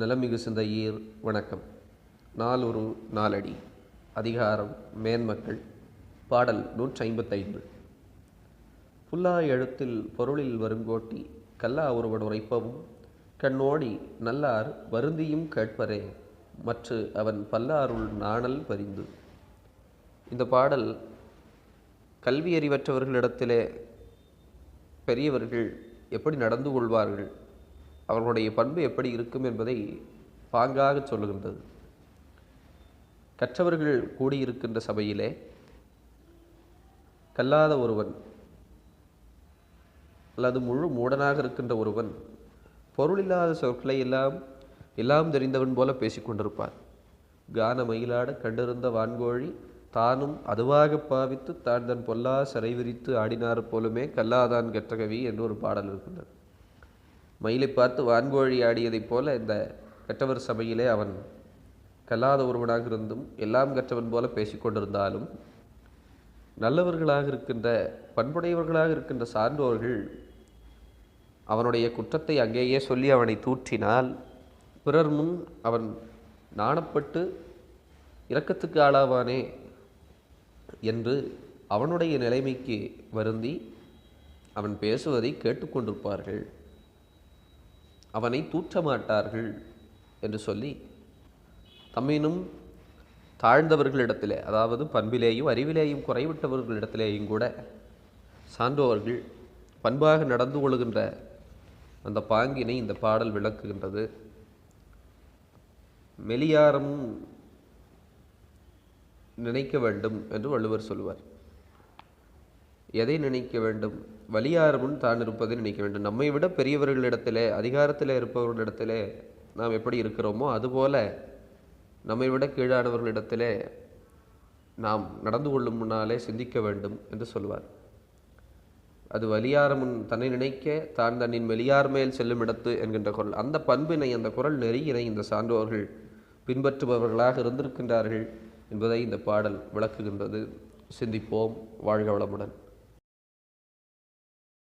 நிலமிகு சிந்தையீர் வணக்கம். நாளொரு நாலடி அதிகாரம் மேன்மக்கள். பாடல் நூற்றி ஐம்பத்தைந்து புல்லா எழுத்தில் பொருளில் வருங்கோட்டி கல்லா ஒருவன் உரைப்பவும் கண்ணோடி நல்லார் வருந்தியும் கேட்பரே மற்று அவன் பல்லாருள் நாணல் பரிந்து. இந்த பாடல் கல்வி அறிவற்றவர்களிடத்திலே பெரியவர்கள் எப்படி நடந்து கொள்வார்கள்? அவர்களுடைய பண்பு எப்படி இருக்கும் என்பதை பாங்காக சொல்லுகின்றது. கற்றவர்கள் கூடியிருக்கின்ற சபையிலே கல்லாத ஒருவன் அல்லது முழு மூடனாக இருக்கின்ற ஒருவன் பொருளில்லாத சொற்களை எல்லாம் எல்லாம் தெரிந்தவன் போல பேசிக்கொண்டிருப்பார் கான மயிலாட கண்டிருந்த வான்கோழி தானும் அதுவாக பாவித்து தான் தன் பொல்லா சிறை விரித்து ஆடினார் போலுமே கல்லாதான் கற்றகவி என்று ஒரு பாடல் இருக்கின்றது. மயிலை பார்த்து வான்கோழி ஆடியதைப் போல இந்த கற்றவர் சபையிலே அவன் கல்லாத ஒருவனாக இருந்தும் எல்லாம் கற்றவன் போல பேசிக்கொண்டிருந்தாலும் நல்லவர்களாக இருக்கின்ற பண்புடையவர்களாக இருக்கின்ற சான்றோர்கள் அவனுடைய குற்றத்தை அங்கேயே சொல்லி அவனை தூற்றினால் பிறர் முன் அவன் நாணப்பட்டு இரக்கத்துக்கு ஆளாவானே என்று அவனுடைய நிலைமைக்கு வருந்தி அவன் பேசுவதை கேட்டுக்கொண்டிருப்பார்கள் அவனை தூற்ற மாட்டார்கள் என்று சொல்லி தம்மினும் தாழ்ந்தவர்களிடத்திலே அதாவது பண்பிலேயும் அறிவிலேயும் குறைவிட்டவர்களிடத்திலேயும் கூட சான்றோர்கள் பண்பாக நடந்து கொள்கின்ற அந்த பாங்கினை இந்த பாடல் விளக்குகின்றது. மெலியாரம் நினைக்க வேண்டும் என்று வள்ளுவர் சொல்லுவார். எதை நினைக்க வேண்டும்? வலியாரமுன் தான் இருப்பதை நினைக்க வேண்டும். நம்மை விட பெரியவர்களிடத்திலே அதிகாரத்தில் இருப்பவர்களிடத்திலே நாம் எப்படி இருக்கிறோமோ அதுபோல நம்மை விட கீழானவர்களிடத்திலே நாம் நடந்து கொள்ளும் முன்னாலே சிந்திக்க வேண்டும் என்று சொல்வார். அது வலியாரமுன் தன்னை நினைக்க தான் தன்னின் வெளியார் மேல் செல்லும் இடத்து என்கின்ற குரல். அந்த பண்பினை அந்த குரல் நெறியினை இந்த சான்றோர்கள் பின்பற்றுபவர்களாக இருந்திருக்கின்றார்கள் என்பதை இந்த பாடல் விளக்குகின்றது. சிந்திப்போம் வாழ்க வளமுடன்.